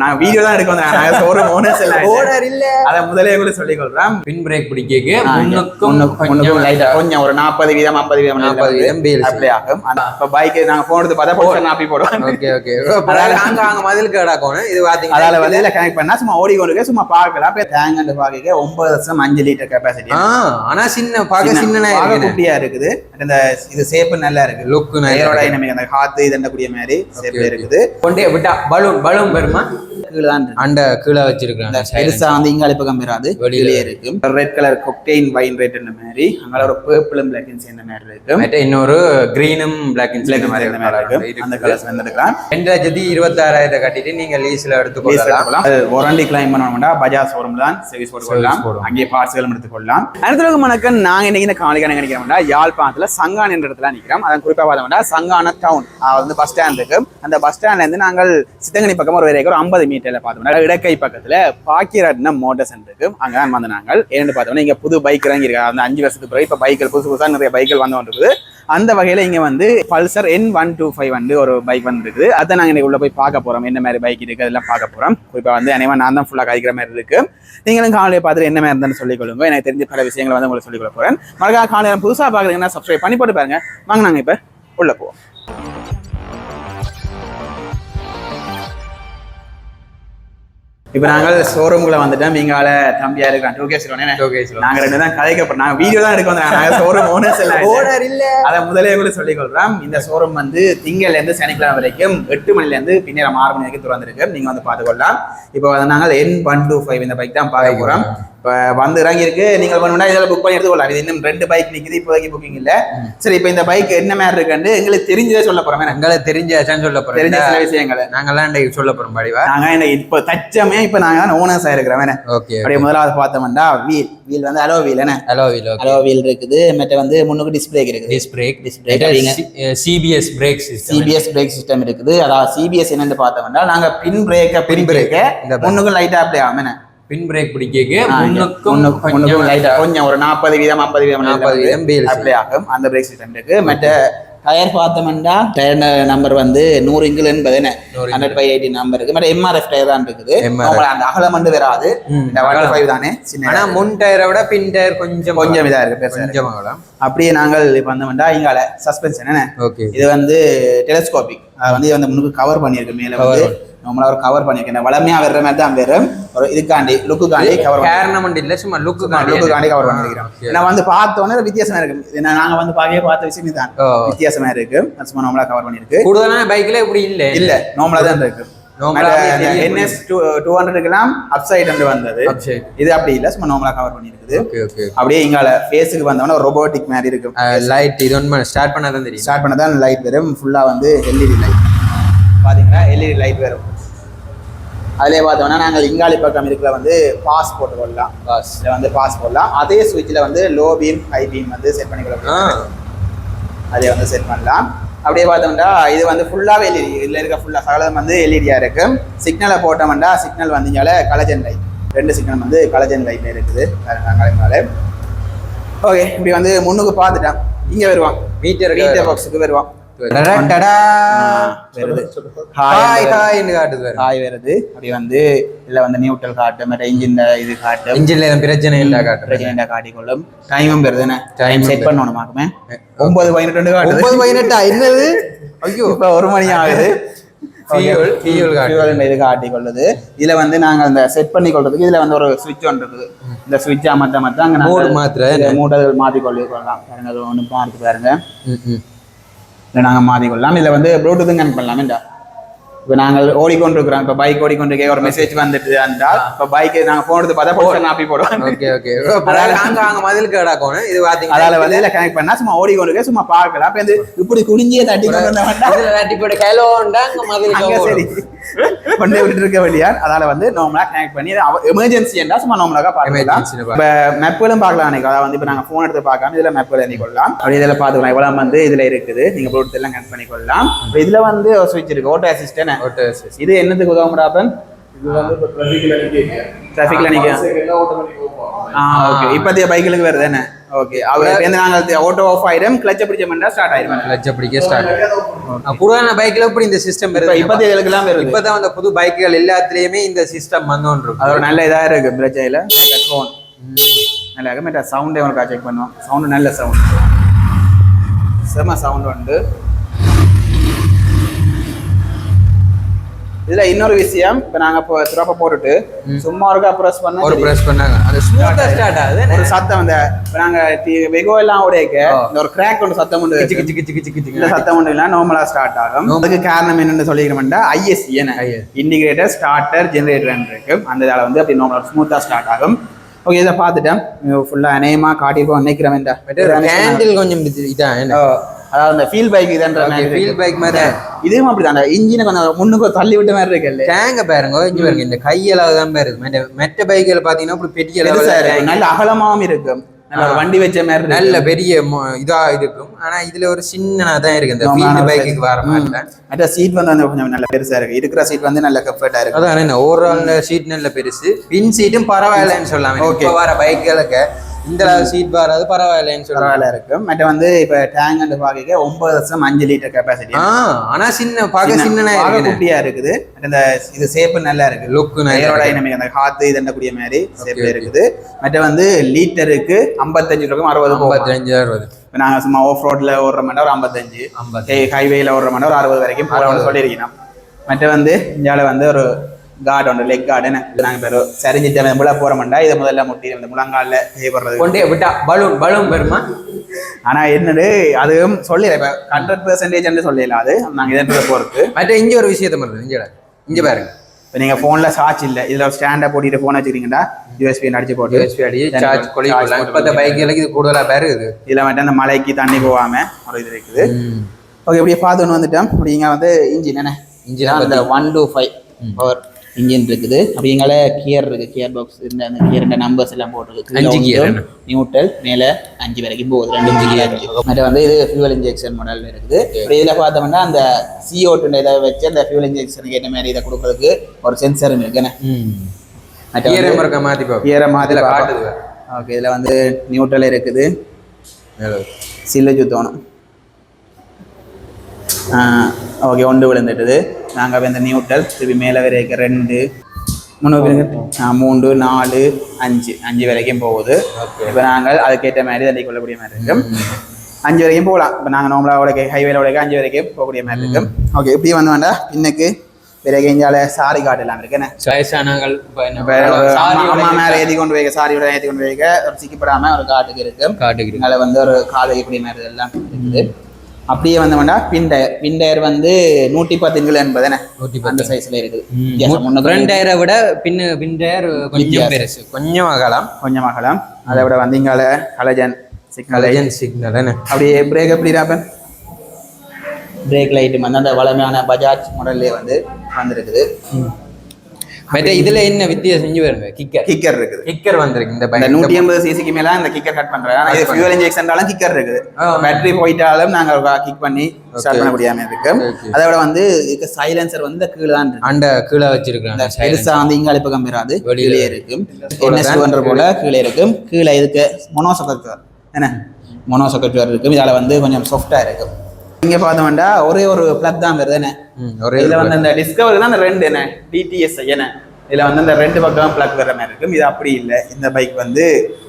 நாங்க வீடியோ தான் எடுக்க நாங்க ஷோரூம் ஓனர்ஸ் இல்ல. ஓனர் இல்ல. அத முதலே கூட சொல்லிக் கொள்றேன் பின் பிரேக் பிடிக்க ஆ, முன்னுக்கும் முன்னுக்கு- முன்னுக்கும் light ஆ கொஞ்சம் ஒரு நாற்பது வீதம் ஐம்பது வீதம் 40 வீதம் BLC. அப்ளை ஆகும். ஆனா, இப்ப பைக் நாங்க போனது பார்த்தா போட்டு நாப்பி போடுவோம் ஓகே ஓகே நாங்க அங்க மதில் கேடாக்கணும் இது பாத்தீங்கன்னா அதால இதுல கனெக்ட் பண்ணா சும்மா ஓடி கொண்டு சும்மா பார்க்கலாம். இப்ப தேங்கண்டு பாக்க ஒன்பது வருஷம் அஞ்சு லிட்டர் கெப்பாசிட்டி ஆ ஆனா சின்ன பாக்க சின்ன குட்டியா இருக்குது. இந்த இது சேப்பு நல்லா இருக்கு. லுக் ஏரோடைனமிக் அந்த காத்து இதண்டக்கூடிய மாதிரி சேப்ல இருக்குது. கொண்டே விட்டா பலூன் பலூன் வருமா? கீழே தான் இருக்கு. அண்ட கீழே வச்சிருக்காங்க பெருசா வந்து இங்க அழிப்பகம் வராது வெளியில வெளியே இருக்கு. Red colour cocktail wine red இந்த மாதிரி அங்க ஒரு பேர்பிளும் பிளாக் சேர்ந்த மாதிரி இருக்கு. மற்ற இன்னொரு கிரீனும் பிளாக் பிளாக் இந்த மாதிரி இந்த மாதிரி இருக்கு. அந்த கலர்ஸ் வந்துருக்கலாம். ரெண்டு லட்சத்தி இருபத்தாறாயிரத்தை கட்டிட்டு நீங்க லீஸ்ல எடுத்துக்கொள்ளலாம் வாரண்டி கிளைம் பண்ணணும்னா பஜாஜ் ஷோரூம் தான். சர்வீஸ் போட்டுக்கொள்ளலாம். அங்கேயே பார்ட்ஸ்களும் எடுத்துக்கொள்ளலாம் அடுத்தவங்க வணக்கம். நாங்க இன்னைக்கு இந்த காலைக்கான நினைக்கிறோம்னா யாழ்ப்பாணத்துல சங்கான் என்ற இடத்துல நிக்கிறோம். அதான் குறிப்பா பார்த்தோம்னா சங்கான டவுன் வந்து பஸ் ஸ்டாண்ட் இருக்கு. அந்த பஸ் ஸ்டாண்ட்ல இருந்து நாங்கள் சித்தங்கனி பக்கம் ஒரு ஒரு ஐம்பது மீட்டர்ல பார்த்தோம்னா இடக்கை பக்கத்தில் பாக்கிரட்னம் மோட்டர் சென்டர் அங்கே தான் வந்து நாங்கள் ஏன்னு பார்த்தோம்னா இங்கே புது பைக் இறங்கியிருக்காங்க. அந்த அஞ்சு வருஷத்துக்கு பிறகு இப்போ பைக்கில் புதுசு புதுசாக நிறைய பைக்கள் வந்து வந்துருக்குது. அந்த வகையில் இங்கே வந்து Pulsar N one two five வந்து ஒரு பைக் வந்துருக்குது. அதை நாங்கள் இன்னைக்கு உள்ளே போய் பார்க்க போகிறோம் என்ன மாதிரி பைக் இருக்குது அதெல்லாம் பார்க்க போகிறோம் இப்போ வந்து அனைவரும் நான் தான் ஃபுல்லாக காய்க்கிற மாதிரி இருக்குது நீங்களும் காலையை பார்த்துட்டு என்ன மாதிரி இருந்தாலும் சொல்லிக் கொள்ளுங்க. எனக்கு தெரிஞ்ச பல விஷயங்களை வந்து உங்களுக்கு சொல்லிக் கொள்ள போகிறேன் மறக்கா காலையில் புதுசாக பார்க்குறீங்கன்னா சப்ஸ்கிரைப் பண்ணி போட்டு பாருங்க. வாங்க நாங்கள் இப்போ உள்ளே போவோம். இப்போ நாங்கள் ஷோரூம்குள்ள வந்துட்டோம். இங்கால தம்பியா இருக்கான் டூ கேஸ் நாங்க ரெண்டு தான் கதைக்க போறோம் நாங்க வீடியோ தான் எடுக்க வந்தோம். நாங்க ஷோரூம் ஓனர்ஸ் இல்ல. ஓனர் இல்ல. அதை முதலே கூட சொல்லிக் கொள்றோம். இந்த ஷோரூம் வந்து திங்கள்ல இருந்து சனிக்கிழமை வரைக்கும் எட்டு மணில இருந்து பின்னர் ஆறு மணி வரைக்கும் திறந்திருக்கு. நீங்க வந்து பார்த்துக்கொள்ளலாம் இப்போ வந்து நாங்கள் என் ஒன் டூ ஃபைவ் இந்த பைக் தான் பார்க்க போறோம். இப்போ வந்து இறங்கி இருக்கு நீங்கள் பண்ணா இதில் புக் பண்ணி எடுத்துக்கொள்ளலாம். இது இன்னும் ரெண்டு பைக் நிக்குது இப்போதைக்கு புக்கிங் இல்ல. சரி இப்போ இந்த பைக் என்ன மாதிரி இருக்குன்னு எங்களுக்கு தெரிஞ்சதே சொல்ல எனக்கு எங்களுக்கு தெரிஞ்சாச்சான்னு சொல்ல தெரிஞ்ச போறேன் சில விஷயங்களை. நாங்கெல்லாம் இன்றைக்கு சொல்ல போறோம் படிவா? நாங்க இந்த இப்போ தச்சமே இப்போ நாங்க தான் ஓனர்ஸ் ஆயிருக்கிறோம் வேணே ஓகே அப்படியே முதலாவது பார்த்தோம்னா வீல் வீல் வந்து அலோ வீல் என்ன? ஹலோ வீல் அலோ வீல் இருக்குது. மற்ற வந்து முன்னுக்கு டிஸ்பிளே இருக்குது. Disc brake Disc brake. அடிங்க. CBS brake CBS brake system இருக்குது. அதாவது சிபிஎஸ் என்னன்னு பார்த்தோம்னா நாங்க பின் பிரேக்க பின் பிரேக்க இந்த முன்னுக்கும் லைட்டா அப்ளை ஆகும் என்ன? பின் பிரேக் பிடிக்க முன்னுக்கும் கொஞ்சம் ஒரு நாற்பது வீதம் ஐம்பது வீதம் 40 வீதம். அப்ளை ஆகும். அந்த பிரேக் சிஸ்டம் இருக்கு. மற்ற டயர் பார்த்தோம்னா டயர் நம்பர் வந்து நூறு இங்கில் என்பது என்ன? ஹண்ட்ரட் ஃபைவ் எயிட்டி நம்பர் இருக்கு. மற்ற எம்ஆர்எஃப் டயர் தான் இருக்குது. அந்த அகலம் வந்து வராது. ஃபைவ் தானே? சின்ன முன் டயரை விட பின் டயர் கொஞ்சம் கொஞ்சம் இதா இருக்கு. கொஞ்சம் அப்படியே நாங்கள் இப்போ வந்தோம்னா இங்கால சஸ்பென்ஷன் என்ன? ஓகே இது வந்து டெலஸ்கோபிக் அது வந்து வந்து முன்னுக்கு கவர் பண்ணியிருக்கு. மேல வந்து நம்மள ஒரு கவர் பண்ணியிருக்கேன் வளமையா வர்ற மாதிரி தான் வரும் ஒரு இதுக்காண்டி லுக்குக்காண்டி கவர் கேர்னமெண்ட் இல்ல சும்மா லுக்கு லுக்குக்காண்டி கவர் பண்ணிருக்கிறோம் நான் வந்து பார்த்தோன்னே வித்தியாசமா இருக்கு. நாங்க வந்து பார்க்கவே பார்த்த விஷயம் இதுதான். வித்தியாசமா இருக்கு. சும்மா நம்மளா கவர் பண்ணிருக்கு. கூடுதலான பைக்ல இப்படி இல்ல. இல்ல நார்மலா தான் இருக்கு. என்எஸ் டூ டூ ஹண்ட்ரட்லாம் அப் சைடு வந்து வந்தது. இது அப்படி இல்ல சும்மா நார்மலா கவர் பண்ணிருக்குது. அப்படியே இங்கால ஃபேஸுக்கு வந்தோம்னா ரோபோட்டிக் மாதிரி இருக்கும் லைட் இது ஒன்று ஸ்டார்ட் பண்ணா தான் தெரியும். ஸ்டார்ட் பண்ண தான் லைட் வரும். ஃபுல்லாக வந்து எல்இடி லைட் பார்த்தீங்கன்னா எல்இடி லைட் வரும் அதிலே பார்த்தோம்னா நாங்கள் இங்காலி பக்கம் இருக்கிற வந்து பாஸ் போட்டு கொள்ளலாம். பாஸ் இதில் வந்து பாஸ் போடலாம். அதே சுவிட்சில் வந்து லோ பீம் ஹை பீம் வந்து செட் பண்ணி கொள்ளலாம். அதே வந்து செட் பண்ணலாம். அப்படியே பார்த்தோம்னா இது வந்து ஃபுல்லாகவே எல்இடி இதில் இருக்க ஃபுல்லாக சகலம் வந்து எல்இடியாக இருக்கு. சிக்னலை போட்டோம்னா சிக்னல் வந்து இங்கே கலஜன் லைட் ரெண்டு சிக்னல் வந்து கலஜன் லைட்ல இருக்குது. கலைஞால ஓகே இப்படி வந்து முன்னுக்கு பார்த்துட்டான். இங்கே வருவான். மீட்டர் மீட்டர் பாக்ஸுக்கு வருவான். வருது ஹாய் ஹாய் ஹாய்னு காட்டுது வேற ஹாய் வருது அப்படி வந்து இதுல வந்து நியூட்ரல் காட்டு மற்ற இன்ஜின் இது காட்டு இன்ஜின்ல பிரச்சனை இல்ல காட்டுறேன் பிரச்சனை காட்டிக்கொள்ளும். டைமும் டைம் செட் பண்ணணுமாக்குமே ஒன்பது பதினெட்டு காட்டுது. ஒன்பது பதினெட்டா? என்னது? ஐயோ. இப்போ ஒரு மணி ஆகுது. இது காட்டி கொள்ளுது இதுல வந்து நாங்க அந்த செட் பண்ணி கொள்றதுக்கு இதுல வந்து ஒரு சுவிட்ச் ஒன்று இருக்குது. இந்த சுவிட்ச் அமர்த்த அமர்த்த அங்க மாத்துற. இந்த mode மாத்தி கொள்ளி கொள்ளலாம் பாருங்க அது ஒன்று பார்த்து பாருங்க. இல்லை நாங்கள் இதை நாங்க கொள்ளலாம் இதுல வந்து ப்ளூடூத்தும் கனெக்ட் பண்ணலாம் இந்த இப்போ நாங்கள் ஓடிக்கொண்டிருக்கிறோம். இப்போ பைக் ஓடிக்கொண்டிருக்கே ஒரு மெசேஜ் வந்துட்டு என்றால் இப்போ பைக் நாங்க போன் எடுத்து பார்த்தா போட்டு நாப்பி போடுவோம். ஓகே ஓகே அதாவது நாங்க அங்க மதில் கேடாக்கணும் இது பாத்தீங்கன்னா அதால இதில் கனெக்ட் பண்ணா சும்மா ஓடிக்கொண்டிருக்கே சும்மா பார்க்கலாம் வந்து இப்படி குனிஞ்சியே தட்டி கொண்டு தட்டி போட்டு ஹலோண்டா அங்க மதில் அங்க சரி. கொண்டே விட்டு இருக்க வழியா அதால வந்து நார்மலா கனெக்ட் பண்ணி எமர்ஜென்சி என்றா சும்மா நார்மலாக பார்க்கலாம் இப்போ மெப்புகளும் பார்க்கலாம் அன்னைக்கு. அதாவது வந்து இப்போ நாங்கள் ஃபோன் எடுத்து பார்க்காம இதில் மெப்புகள் எழுதி கொள்ளலாம் அப்படி இதில் பார்த்துக்கலாம். இவ்வளோ வந்து இதில் இருக்குது. நீங்கள் ப்ளூடூத் எல்லாம் கனெக்ட் பண்ணி கொள்ளலாம் இப்போ இதில் வந்து ஒரு ஸ்விட்ச் இருக்கு. ஓட்டோ அசிஸ்டன்ட் இது என்னத்துக்கு உதவும்டாப்பன் இது வந்து இப்போ டிராஃபிக்ல நிக்க இப்போதைய பைக்குகளுக்கு வருது என்ன ஓகே அவர் இப்ப நாங்கள் ஆட்டோ ஆஃப் ஆயிடும் கிளச்ச பிடிச்சோம்னா ஸ்டார்ட் ஆயிடும் லட்சம் பிடிக்க ஸ்டார்ட் புரான பைக்ல இப்படி இந்த சிஸ்டம் இப்போ இருக்கு இதுக்கெல்லாம் வருது. இப்பதான் அந்த புது பைக்குகள் எல்லாத்துலயுமே இந்த சிஸ்டம் வந்தோன்னு அது ஒரு நல்ல இதாக இருக்கு பிரச்சனையில். ஃபோன் நல்லா இருக்கு. மற்ற சவுண்டே உனக்கு செக் பண்ணுவோம். சவுண்டு நல்ல சவுண்ட் செம சவுண்ட் உண்டு. இதுல இன்னொரு விஷயம் இப்போ நாங்க இப்போ சிறப்பா போட்டுட்டு சும்மா ஒருக்கா ப்ரெஸ் பண்ண ஒரு பிரஸ் பண்ணாங்க. அது ஸ்மூத்தா ஸ்டார்ட் ஆகுது ஒரு சத்தம் இந்த இப்போ நாங்க வெகோ எல்லாம் உடையக்க இந்த ஒரு கிராக் ஒன்று சத்தம் உண்டு கிச்சு கிச்சு கிச்சு கிச்சு கிச்சு இந்த சத்தம் ஒன்று எல்லாம் நார்மலா ஸ்டார்ட் ஆகும். அதுக்கு காரணம் என்னன்னு சொல்லிக்கிறோம்னா ஐஎஸ்சி என்ன? இண்டிகேட்டர் ஸ்டார்டர் ஜெனரேட்டர் இருக்கு. அந்த இதால வந்து அப்படி நார்மலா ஸ்மூத்தா ஸ்டார்ட் ஆகும். ஓகே இதை பார்த்துட்டேன். ஃபுல்லா அநேகமா காட்டியிருக்கோம் நினைக்கிறேன் ஹேண்டில் கொஞ்சம் இது- இதான் அதாவது அந்த ஃபீல் பைக் இதுன்ற ஃபீல். பைக் மாதிரி. இதுவும் அப்படிதான். அந்த இன்ஜினை கொஞ்சம் முன்னுக்கு தள்ளி விட்ட மாதிரி இருக்குல்ல டேங்க பாருங்க இங்க பாருங்க இந்த கையளவு தான் பாருங்க மெட்ட மெட்ட பைக்கில் பாத்தீங்கன்னா இப்படி பெரிய tank. நல்ல அகலமாவும் இருக்கும் நல்ல வண்டி வச்ச மாதிரி. நல்ல பெரிய இதா இருக்கும். ஆனா இதுல ஒரு சின்னதா தான் இருக்கு. இந்த ஃபீல்டு. பைக்குக்கு வர. மாதிரி மற்ற சீட் வந்து கொஞ்சம் நல்ல பெருசா இருக்கு. இருக்கிற சீட் வந்து நல்ல கம்ஃபர்ட்டா இருக்கு. அதான் என்ன ஓவரால் சீட் நல்ல பெருசு. பின் சீட்டும் பரவாயில்லைன்னு சொல்லலாம். இப்போ வர பைக்குகளுக்கு இந்த சீட் வராது பரவாயில்லைன்னு சொல்லலாம் பரவாயில்ல இருக்கு. மற்ற வந்து இப்ப டேங்க் அண்ட் பாக்க ஒன்பது லட்சம் அஞ்சு லிட்டர் கெப்பாசிட்டி ஆனா சின்ன பார்க்க இருக்கு குட்டியா இருக்குது. இந்த இது சேப்பு நல்லா இருக்கு. லுக் ஏரோடைனமிக் அந்த காத்து இதண்டக்கூடிய மாதிரி சேப்ல இருக்குது. மற்ற வந்து லிட்டருக்கு ஐம்பத்தஞ்சு ரூபாய் அறுபது ஐம்பத்தஞ்சு அறுபது. இப்போ நாங்கள் சும்மா ஆஃப் ரோட்ல ஓடுற மணி ஒரு ஐம்பத்தஞ்சு. ஐம்பது ஹைவேல ஓடுற மணி ஒரு அறுபது வரைக்கும் போகணும்னு சொல்லியிருக்கணும் மற்ற வந்து இந்தியாவில் வந்து ஒரு கார்டு ஒன்று லெக் கார்டுன்னு நாங்கள் பேர். சரிஞ்சிட்டு முளை போகிற மாட்டா. இதை முதல்ல முட்டி இந்த முழங்காலில் செய்யப்படுறது கொண்டே விட்டா பலூன் பலூன் வருமா? ஆனா என்னது அதுவும் சொல்லிடுறேன் இப்போ ஹண்ட்ரட் பெர்சன்டேஜ் சொல்லிடலாம் அது. நாங்கள் இதன்றதை பொறுத்து மற்ற இங்க ஒரு விஷயத்த மாதிரி இங்க இங்க பாருங்க. இப்போ நீங்கள் ஃபோனில் சார்ஜ் இல்லை. இதில் ஒரு ஸ்டாண்டை போட்டுட்டு ஃபோன் வச்சுக்கிறீங்கன்னா யூஎஸ்பி அடிச்சு போட்டு. யூஎஸ்பி அடி சார்ஜ் கொலை இப்போ இந்த பைக்குகளுக்கு இது கூடுதலா பேர் இருக்குது இதில் மட்டும் அந்த மலைக்கு தண்ணி போகாம ஒரு இது இருக்குது. ஓகே இப்படியே பார்த்துன்னு வந்துட்டோம். அப்படிங்க வந்து இன்ஜின் என்ன? இன்ஜின் அந்த one two five power engine இருக்குது. அப்படிங்கால கியர் இருக்கு. கியர் பாக்ஸ் இந்த அந்த கியர் நம்பர்ஸ் எல்லாம் போட்டிருக்கு. அஞ்சு என்ன? நியூட்ரல் மேலே அஞ்சு வரைக்கும் போகுது. ரெண்டு கியர். அஞ்சு மற்ற வந்து இது ஃபியூவல் இன்ஜெக்ஷன் மாடல் இருக்குது. இப்படி இதில் பார்த்தோம்னா அந்த CO2 டூ இதை வச்சு அந்த ஃபியூவல் இன்ஜெக்ஷனுக்கு ஏற்ற மாதிரி இதை கொடுக்கறதுக்கு ஒரு சென்சரும் இருக்குண்ணே மற்ற பாப்போம் கியரை மாதிரி இதுல காட்டுது ஓகே இதில் வந்து நியூட்ரல் இருக்குது. சில்லு சுத்தணும் ஓகே ஒன்று விழுந்துட்டுது. நாங்கள் இந்த நியூட்ரல் திருப்பி மேலே வரைக்கும் ரெண்டு. மூணு மூன்று நாலு அஞ்சு. அஞ்சு வரைக்கும் போகுது. இப்போ நாங்கள் அதுக்கேற்ற மாதிரி தள்ளி கொள்ளக்கூடிய மாதிரி இருக்கும். அஞ்சு வரைக்கும் போகலாம். இப்போ நாங்கள் நார்மலாக உடைக்க ஹைவேல உடைக்க அஞ்சு வரைக்கும் போகக்கூடிய மாதிரி இருக்கும். ஓகே இப்படி வந்து வேண்டாம் பின்னுக்கு பிறகு இங்கால சாரி காட்டு எல்லாம் சாரி அம்மா- மேலே ஏற்றி கொண்டு வைக்க சாரியோட ஏற்றி கொண்டு வைக்க ஒரு சிக்கப்படாம ஒரு காட்டுக்கு இருக்கு காட்டுகிறேன் இங்கால வந்து ஒரு கால் வைக்கக்கூடிய மாதிரி எல்லாம் இருக்குது. அப்படியே வந்தோம்னா பின் டயர் பின் டயர் வந்து நூற்றி பத்து எண்பது என்ன நூற்றி அந்த சைஸ்ல இருக்குது. ஃப்ரண்ட் டயரை விட பின்னு பின் டயர் கொஞ்சம். பெருசு. கொஞ்சம் அகலம். கொஞ்சம் அகலம். அதை விட வந்து இங்கால கலஜன் சிக்னல் என்ன அப்படியே பிரேக் எப்படி ராப்பன்? பிரேக் லைட்டு வந்து அந்த வளமையான பஜாஜ் மாடல்லே வந்து வந்திருக்குது. மற்ற இதுல என்ன வித்தியாசம்? செஞ்சு வருங்க கிக்கர் கிக்கர் இருக்குது. கிக்கர் வந்திருக்கு இந்த பைக் நூற்றி ஐம்பது சிசிக்கு மேல இந்த கிக்கர் கட் பண்றேன் ஆனா இது ஃபியூல் இன்ஜெக்ஷன்டாலும் கிக்கர் இருக்குது. பேட்டரி போயிட்டாலும் நாங்க கிக் பண்ணி ஸ்டார்ட் பண்ண முடியாம இருக்கு. Okay. அதை விட வந்து இதுக்கு சைலன்சர் வந்து கீழே தான் இருக்கு. அண்ட கீழே வச்சிருக்காங்க பெருசா வந்து இங்கால பக்கம் பெறாது வெளியில. என்எஸ் பண்ற போல கீழே இருக்கும் கீழே இதுக்கு மொனோ சொக்கர் என்ன? மொனோ சொக்கர் இருக்கும் இதால வந்து கொஞ்சம் சாஃப்டா இருக்கும் இங்க பார்த்தோம்னா ஒரே ஒரு பிளக் தான் வருது என்ன இதுல வந்து அந்த டிஸ்கவர் தான் அந்த ரெண்டு என்ன? டிடிஎஸ் என்ன? இதுல வந்து அந்த ரெண்டு பக்கம் பிளக் வர மாதிரி இருக்கும். இது அப்படி இல்லை. இந்த பைக் வந்து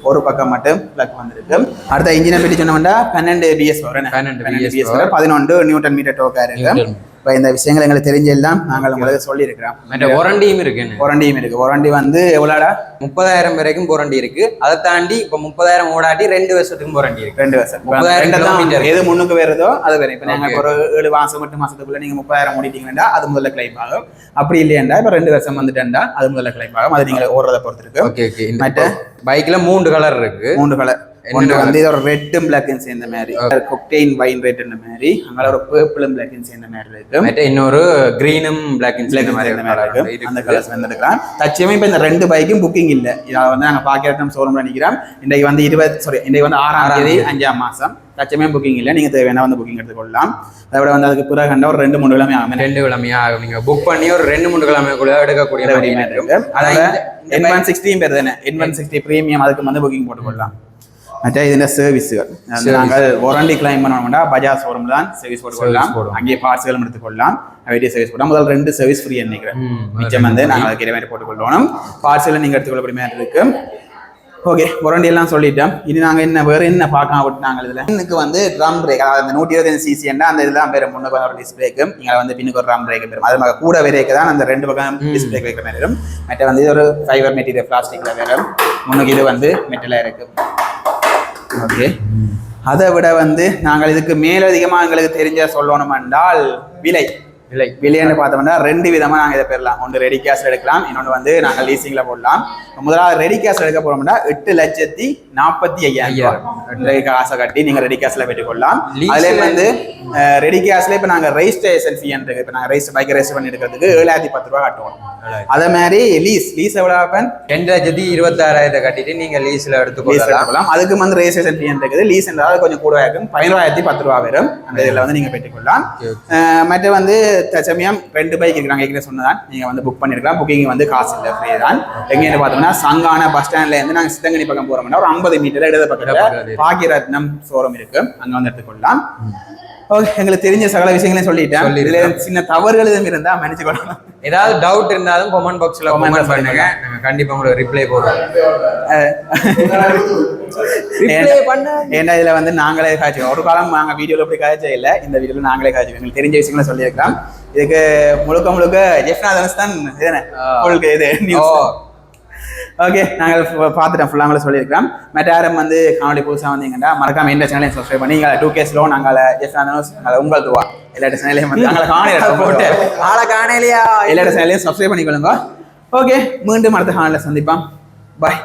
ஒரு பக்கம் மட்டும் பிளக் வந்திருக்கு. அடுத்த இன்ஜினை பற்றி சொன்னோம்னா பன்னெண்டு பிஎஸ் வரும் என்ன? 12 பன்னெண்டு BS பிஎஸ் வரும் பதினொன்று நியூட்டன் மீட்டர் டோக்கா இருக்கு. இப்போ இந்த விஷயங்கள் எங்களுக்கு தெரிஞ்செல்லாம் நாங்கள் உங்களுக்கு சொல்லியிருக்கிறோம். மற்ற வாரண்டியும் இருக்கு என்ன? வாரண்டியும் இருக்கு. வாரண்டி வந்து எவ்வளோடா? முப்பதாயிரம் வரைக்கும் வாரண்டி இருக்கு. அதை தாண்டி இப்ப முப்பதாயிரம் ஓடாட்டி ரெண்டு வருஷத்துக்கும் வாரண்டி இருக்கு. ரெண்டு வருஷம். முப்பதாயிரம். எது முன்னுக்கு வருதோ அது வரும். இப்போ நாங்கள். ஒரு ஏழு மாசம் எட்டு மாசத்துக்குள்ள நீங்க முப்பதாயிரம் ஓடிட்டீங்கன்னா அது முதல்ல கிளைம் ஆகும். அப்படி இல்லையாண்டா இப்போ ரெண்டு வருஷம் வந்துட்டேன்டா அது முதல்ல கிளைம் ஆகும். அது நீங்க ஓடுறத பொறுத்து இருக்கு ஓகே ஓகே மற்ற- பைக்ல மூன்று கலர் இருக்கு. மூன்று கலர் ஒன்று? வந்து இது ஒரு ரெட்டும் பிளாக்கும் சேர்ந்த மாதிரி. கொக்டெயின் வைன் ரெட்ன்ற மாதிரி? அங்கே ஒரு பேர்பிளும் பிளாக்கும் சேர்ந்த மாதிரி இருக்கு. மற்ற இன்னொரு கிரீனும் பிளாக் பிளாக் மாதிரி சேர்ந்த மாதிரி இருக்கு. அந்த. கலர்ஸ் வந்துருக்கலாம். தச்சமே இப்போ இந்த ரெண்டு பைக்கும் புக்கிங் இல்லை. இதை வந்து நாங்கள் பார்க்கறது ஷோரூம்ல நிற்கிறோம் இன்றைக்கு வந்து இருபது சாரி இன்றைக்கு வந்து ஆறாம் தேதி. அஞ்சாம் மாசம். தச்சமே புக்கிங் இல்லை. நீங்க தேவையான வந்து புக்கிங் எடுத்துக்கொள்ளலாம். அதை விட வந்து அதுக்கு பிறகு கண்ட ஒரு ரெண்டு மூணு கிழமை ஆகும் ரெண்டு கிழமையா ஆகும். நீங்க புக் பண்ணி ஒரு ரெண்டு மூணு கிழமைக்குள்ள எடுக்கக்கூடிய இந்த என் ஒன் சிக்ஸ்டியும் பேர் தானே? என் ஒன் சிக்ஸ்டி ப்ரீமியம் அதுக்கு வந்து புக்கிங் போட்டுக்கொள்ளலாம். மற்ற இதுல சர்வீஸுகள் நாங்கள் வாரண்டி கிளைம் பண்ணோம்னா பஜாஜ் ஷோரூம் தான் சர்வீஸ் போட்டு கொள்ளலாம். போடுவோம். அங்கேயே பார்ட்ஸ்களும் எடுத்துக்கொள்ளலாம் வெயிட்டிய சர்வீஸ் போட்டோம் முதல் ரெண்டு சர்வீஸ் ஃப்ரீ நினைக்கிறேன் மிச்சம் வந்து நாங்கள் அதுக்கு இதே மாதிரி போட்டுக்கொள்ளணும் பார்ட்ஸ்களை நீங்கள் எடுத்துக்கொள்ளக்கூடிய மாதிரி இருக்கு. ஓகே வாரண்டி எல்லாம் சொல்லிட்டோம். இனி நாங்கள் என்ன வேறு என்ன பார்க்கலாம் விட்டுனாங்க இதில்? இன்னுக்கு வந்து ட்ரம் பிரேக் அதாவது அந்த நூற்றி இருபத்தஞ்சு சிசி அந்த இதெல்லாம் பேர் முன்னுக்கு ஒரு டிஸ்பிளேக்கும் இங்கே வந்து பின்னுக்கு ஒரு ட்ரம் பிரேக் பெறும் அது மாதிரி கூட விரைக்கு தான் அந்த ரெண்டு பக்கம் டிஸ்பிளே வைக்கிற மாதிரி வரும். மற்ற வந்து இது ஒரு ஃபைபர் மெட்டீரியல் பிளாஸ்டிக்கில் வரும். முன்னுக்கு இது வந்து மெட்டலாக இருக்கு. ஓகே அதை விட வந்து நாங்கள் இதுக்கு மேலதிகமாக எங்களுக்கு தெரிஞ்ச சொல்லணும் என்றால் விலை. விலை விலைன்னு பார்த்தோம்னா ரெண்டு விதமாக நாங்கள் இதை பெறலாம். ஒன்று ரெடி கேஷ் எடுக்கலாம் இன்னொன்று வந்து நாங்கள் லீசிங்கில் போடலாம். முதலாவது ரெடி கேஷ் எடுக்க போறோம்னா எட்டு லட்சத்தி நாற்பத்தி ஐயாயிரம் காசை கட்டி நீங்கள் ரெடி கேஷில் பெற்றுக்கொள்ளலாம். Lease அதுலேயே ல- வந்து ரெடி கேஷ்ல இப்போ நாங்கள் ரெஜிஸ்ட்ரேஷன் ஃபீ இருக்கு. இப்போ நாங்கள் ரெஜிஸ்டர் பைக் ரெஜிஸ்டர் பண்ணி எடுக்கிறதுக்கு ஏழாயிரத்தி பத்து ரூபா கட்டுவோம். அதே மாதிரி லீஸ் லீஸ் எவ்வளோ ரெண்டு லட்சத்தி இருபத்தாறாயிரத்தை கட்டிட்டு நீங்க லீஸ்ல லீஸ் எடுத்துக்கொள்ளலாம். அதுக்கு வந்து ரெஜிஸ்ட்ரேஷன் ஃபீ இருக்குது. லீஸ் என்றால் கொஞ்சம் கூட இருக்கும். பதினோராயிரத்தி பத்து ரூபா வரும். அந்த இதில் வந்து நீங்கள் பெற்றுக்கொள்ளலாம். மற்ற வந்து தற்சமயம் ரெண்டு பைக் இருக்கிறாங்க ஏற்கனவே சொன்னதான். நீங்கள் வந்து புக் பண்ணிருக்கலாம். புக்கிங் வந்து காசு இல்லை ஃப்ரீ தான். எங்கேன்னு பார்த்தோம்னா சங்கான பஸ் ஸ்டாண்ட்ல இருந்து நாங்கள் சித்தங்கனி பக்கம் போறோம்னா ஒரு ஐம்பது மீட்டர் இடது பக்கத்தில். பாக்கியரத்னம் ஷோரூம் இருக்கு. அங்கே வந்து எடுத்துக்கொள்ளலாம். ஓகே எங்களுக்கு தெரிஞ்ச சகல விஷயங்களையும் சொல்லிட்டேன். இதுல சின்ன தவறுகள் எதுவும் இருந்தா மன்னிச்சு கொள்ளலாம் ஏதாவது டவுட் இருந்தாலும் கமெண்ட் பாக்ஸ்ல கமெண்ட் பண்ணுங்க. கண்டிப்பா உங்களுக்கு ரிப்ளை ரிப்ளை ஏன்னா- இதுல வந்து நாங்களே காய்ச்சி ஒரு காலம் நாங்க வீடியோல போய் காய்ச்சே இல்ல. இந்த வீடியோல நாங்களே காய்ச்சி எங்களுக்கு தெரிஞ்ச விஷயங்களை சொல்லியிருக்கலாம் இதுக்கு முழுக்க முழுக்க ஜெஃப்னாதன்ஸ் தான் இதுதானே? ஆ. உங்களுக்கு இது நியூஸ் ஓகே நாங்கள் பார்த்துட்டோம். ஃபுல்லாக உங்களை சொல்லியிருக்கிறோம். மற்ற யாரும் வந்து காணொலி புதுசாக வந்தீங்கன்னா மறக்காம இந்த சேனலையும் சப்ஸ்கிரைப் பண்ணி எங்களை டூ கேஸ்லோ நாங்கள் ஜெஃப்னாதன்ஸ் நாங்கள் உங்கள் துவா. எல்லா சேனலையும் வந்து நாங்களை காணல போட்டு. ஆளை காணலையா? எல்லா சேனலையும் சப்ஸ்கிரைப் பண்ணிக்கொள்ளுங்க. ஓகே மீண்டும் அடுத்த காணொலியில் சந்திப்பான் பாய்